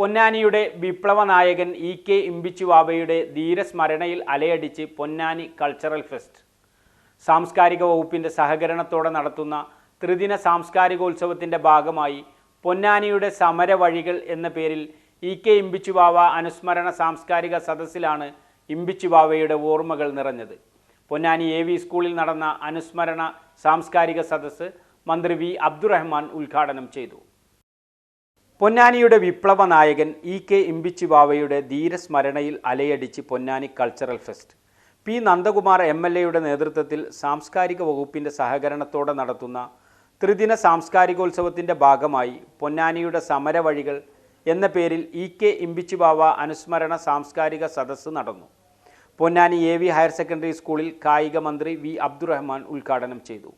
പൊന്നാനിയുടെ വിപ്ലവ നായകൻ E K ഇമ്പിച്ചുവാബയുടെ ധീരസ്മരണയിൽ അലയടിച്ച് പൊന്നാനി കൾച്ചറൽ ഫെസ്റ്റ്. സാംസ്കാരിക വകുപ്പിന്റെ സഹകരണത്തോടെ നടത്തുന്ന ത്രിദിന സാംസ്കാരികോത്സവത്തിന്റെ ഭാഗമായി പൊന്നാനിയുടെ സമരവഴികൾ എന്ന പേരിൽ ഇ കെ ഇമ്പിച്ചുവാവ അനുസ്മരണ സാംസ്കാരിക സദസ്സിലാണ് ഇമ്പിച്ചുവാവയുടെ ഓർമ്മകൾ നിറഞ്ഞത്. പൊന്നാനി എ വി സ്കൂളിൽ നടന്ന അനുസ്മരണ സാംസ്കാരിക സദസ്സ് മന്ത്രി വി അബ്ദുറഹ്മാൻ ഉദ്ഘാടനം ചെയ്തു. പൊന്നാനിയുടെ വിപ്ലവ നായകൻ ഇ കെ ഇമ്പിച്ചിവാവയുടെ ധീരസ്മരണയിൽ അലയടിച്ച് Ponnani cultural fest P Nandakumar M L എയുടെ നേതൃത്വത്തിൽ സാംസ്കാരിക വകുപ്പിന്റെ സഹകരണത്തോടെ നടത്തുന്ന ത്രിദിന സാംസ്കാരികോത്സവത്തിന്റെ ഭാഗമായി പൊന്നാനിയുടെ സമരവഴികൾ എന്ന പേരിൽ ഇ കെ ഇമ്പിച്ചിവാവ അനുസ്മരണ സാംസ്കാരിക സദസ്സ് നടന്നു. Ponnani A V higher secondary സ്കൂളിൽ കായിക മന്ത്രി വി അബ്ദുറഹ്മാൻ ഉദ്ഘാടനം ചെയ്തു.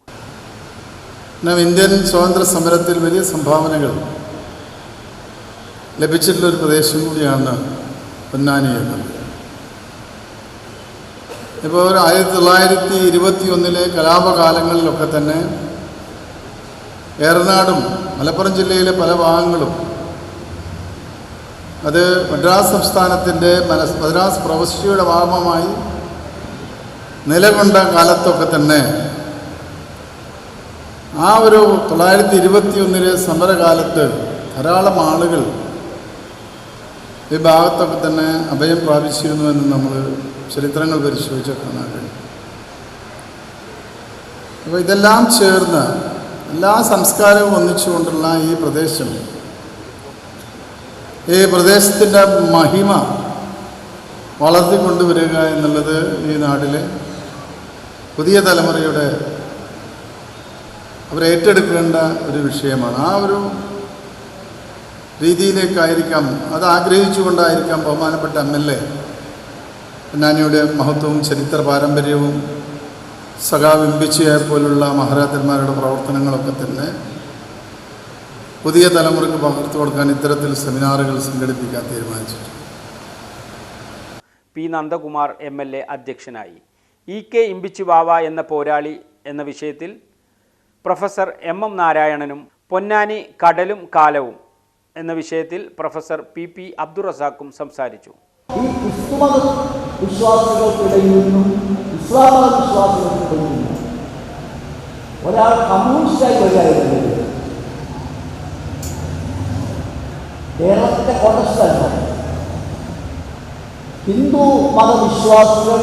നാം ഇന്ത്യൻ സ്വാതന്ത്ര്യ സമരത്തിൽ വലിയ സംഭാവനകൾ ലഭിച്ചിട്ടുള്ള ഒരു പ്രദേശം കൂടിയാണ് പൊന്നാനി എന്നത് ഇപ്പോൾ ഒരു ആയിരത്തി തൊള്ളായിരത്തി ഇരുപത്തി ഒന്നിലെ കലാപകാലങ്ങളിലൊക്കെ തന്നെ ഏറനാടും മലപ്പുറം ജില്ലയിലെ പല ഭാഗങ്ങളും അത് മദ്രാസ് സംസ്ഥാനത്തിന്റെ മദ്രാസ് പ്രവശ്യയുടെ ഭാഗമായി നിലകൊണ്ട കാലത്തൊക്കെ തന്നെ ആ ഒരു തൊള്ളായിരത്തി ഇരുപത്തി ഒന്നിലെ സമരകാലത്ത് ധാരാളം ആളുകൾ ഈ ഭാഗത്തൊക്കെ തന്നെ അഭയം പ്രാപിച്ചിരുന്നു എന്ന് നമ്മൾ ചരിത്രങ്ങൾ പരിശോധിച്ചാൽ കാണാൻ കഴിയും. അപ്പോൾ ഇതെല്ലാം ചേർന്ന് എല്ലാ സംസ്കാരവും ഒന്നിച്ചുകൊണ്ടുള്ള ഈ പ്രദേശം ഈ പ്രദേശത്തിന്റെ മഹിമ വളർത്തിക്കൊണ്ടുവരിക എന്നുള്ളത് ഈ നാട്ടിലെ പുതിയ തലമുറയുടെ അവരേറ്റെടുക്കേണ്ട ഒരു വിഷയമാണ്. ആ ഒരു രീതിയിലേക്കായിരിക്കാം അത് ആഗ്രഹിച്ചുകൊണ്ടായിരിക്കാം ബഹുമാനപ്പെട്ട എം എൽ എ പൊന്നാനിയുടെ മഹത്വവും ചരിത്ര പാരമ്പര്യവും സഖാവിമ്പിച്ചയെ പോലുള്ള മഹാരാജന്മാരുടെ പ്രവർത്തനങ്ങളൊക്കെ തന്നെ പുതിയ തലമുറയ്ക്ക് പകർത്തു കൊടുക്കാൻ ഇത്തരത്തിൽ സെമിനാറുകൾ സംഘടിപ്പിക്കാൻ തീരുമാനിച്ചിട്ടുണ്ട്. P Nandakumar M L A അധ്യക്ഷനായി. ഇ കെ ഇമ്പിച്ചുവാവ എന്ന പോരാളി എന്ന വിഷയത്തിൽ പ്രൊഫസർ എം എം നാരായണനും പൊന്നാനി കടലും കാലവും എന്ന വിഷയത്തിൽ പ്രൊഫസർ പി പി സംസാരിച്ചു. വരികയായിരുന്നത് കേരളത്തിന്റെ കോൺഗ്രസ്സല്ല. ഹിന്ദു മതവിശ്വാസികൾ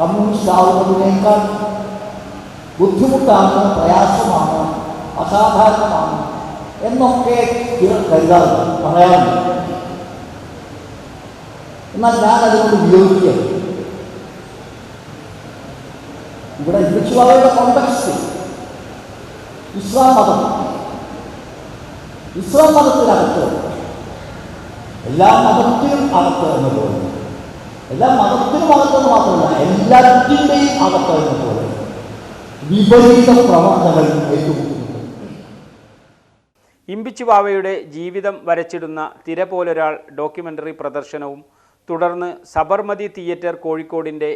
കമ്മ്യൂണിസ്റ്റ് ആവുന്നതിനേക്കാൾ ബുദ്ധിമുട്ടാണ് പ്രയാസമാണ് അസാധാരണമാണ് എന്നൊക്കെ കരുതാറുണ്ട് പറയാറുണ്ട്. എന്നാൽ ഞാൻ അതിനോട് വിയോജിക്കുകയാണ് ഇവിടെ ഇംഗ്ലീഷുകാരുടെ കോണ്ടക്സ്റ്റ് ഇസ്ലാം മതം ഇസ്ലാം മതത്തിനകത്ത് എല്ലാ മതത്തിനും അകത്ത് എന്ന് പറയുന്നു. എല്ലാ മതത്തിനും അകത്തെന്ന് മാത്രമല്ല എല്ലാത്തിന്റെയും അകത്ത് എന്ന് പറയുന്നു. വിപരീത പ്രവണതകൾ ഏറ്റുമുട്ടുന്നുണ്ട് ഇമ്പിച്ചുവാവയുടെ ജീവിതം വരച്ചിടുന്ന തിര പോലൊരാൾ ഡോക്യുമെന്ററി പ്രദർശനവും തുടർന്ന് സബർമതി തിയേറ്റർ കോഴിക്കോടിന്റെ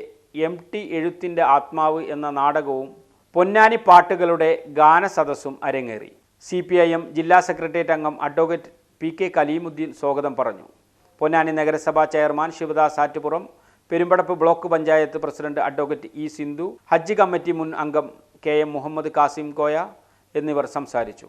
എം ടി എഴുത്തിന്റെ ആത്മാവ് എന്ന നാടകവും പൊന്നാനി പാട്ടുകളുടെ ഗാനസദസ്സും അരങ്ങേറി. സി പി ഐ എം ജില്ലാ സെക്രട്ടേറിയറ്റ് അംഗം അഡ്വക്കേറ്റ് പി കെ കലീമുദ്ദീൻ സ്വാഗതം പറഞ്ഞു. പൊന്നാനി നഗരസഭാ chairman Sivadas Attupuram Perumpadappu block panchayat president advocate E Sindhu ഹജ്ജ് കമ്മിറ്റി മുൻ അംഗം കെ എം മുഹമ്മദ് കാസിം കോയ എന്നിവർ സംസാരിച്ചു.